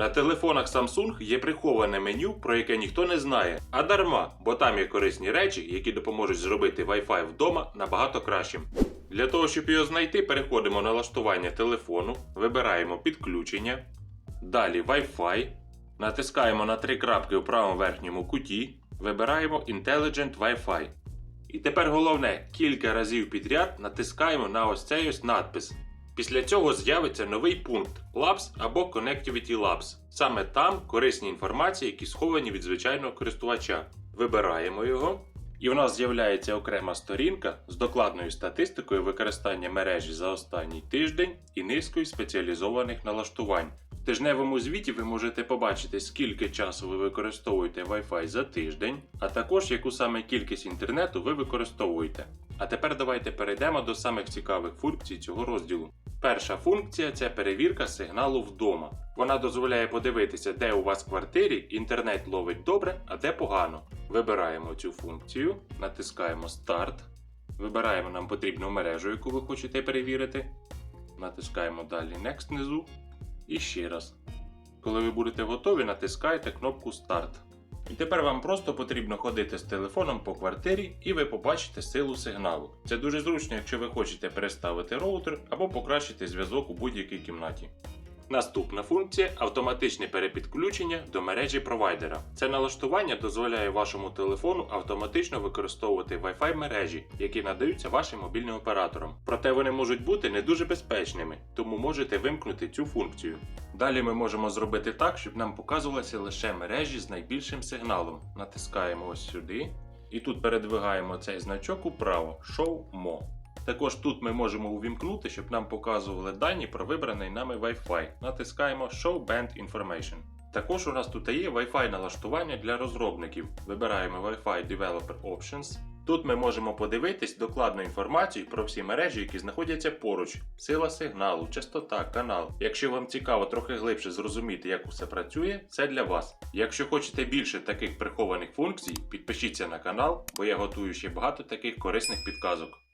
На телефонах Samsung є приховане меню, про яке ніхто не знає, а дарма, бо там є корисні речі, які допоможуть зробити Wi-Fi вдома набагато кращим. Для того, щоб його знайти, переходимо на налаштування телефону, вибираємо підключення, далі Wi-Fi, натискаємо на три крапки у правому верхньому куті, вибираємо Intelligent Wi-Fi. І тепер головне, кілька разів підряд натискаємо на ось цей ось надпис. Після цього з'явиться новий пункт Labs або Connectivity Labs. Саме там корисні інформації, які сховані від звичайного користувача. Вибираємо його, і в нас з'являється окрема сторінка з докладною статистикою використання мережі за останній тиждень і низкою спеціалізованих налаштувань. В тижневому звіті ви можете побачити, скільки часу ви використовуєте Wi-Fi за тиждень, а також яку саме кількість інтернету ви використовуєте. А тепер давайте перейдемо до самих цікавих функцій цього розділу. Перша функція це перевірка сигналу вдома. Вона дозволяє подивитися, де у вас в квартирі інтернет ловить добре, а де погано. Вибираємо цю функцію, натискаємо Старт. Вибираємо нам потрібну мережу, яку ви хочете перевірити. Натискаємо далі Next внизу. І ще раз. Коли ви будете готові, натискаєте кнопку Старт. І тепер вам просто потрібно ходити з телефоном по квартирі і ви побачите силу сигналу. Це дуже зручно, якщо ви хочете переставити роутер або покращити зв'язок у будь-якій кімнаті. Наступна функція автоматичне перепідключення до мережі провайдера. Це налаштування дозволяє вашому телефону автоматично використовувати Wi-Fi мережі, які надаються вашим мобільним операторам. Проте вони можуть бути не дуже безпечними, тому можете вимкнути цю функцію. Далі ми можемо зробити так, щоб нам показувалися лише мережі з найбільшим сигналом. Натискаємо ось сюди. І тут передвигаємо цей значок управо Show More. Також тут ми можемо увімкнути, щоб нам показували дані про вибраний нами Wi-Fi. Натискаємо Show Band Information. Також у нас тут є Wi-Fi налаштування для розробників. Вибираємо Wi-Fi Developer Options. Тут ми можемо подивитись докладну інформацію про всі мережі, які знаходяться поруч, сила сигналу, частота, канал. Якщо вам цікаво трохи глибше зрозуміти, як усе працює, це для вас. Якщо хочете більше таких прихованих функцій, підпишіться на канал, бо я готую ще багато таких корисних підказок.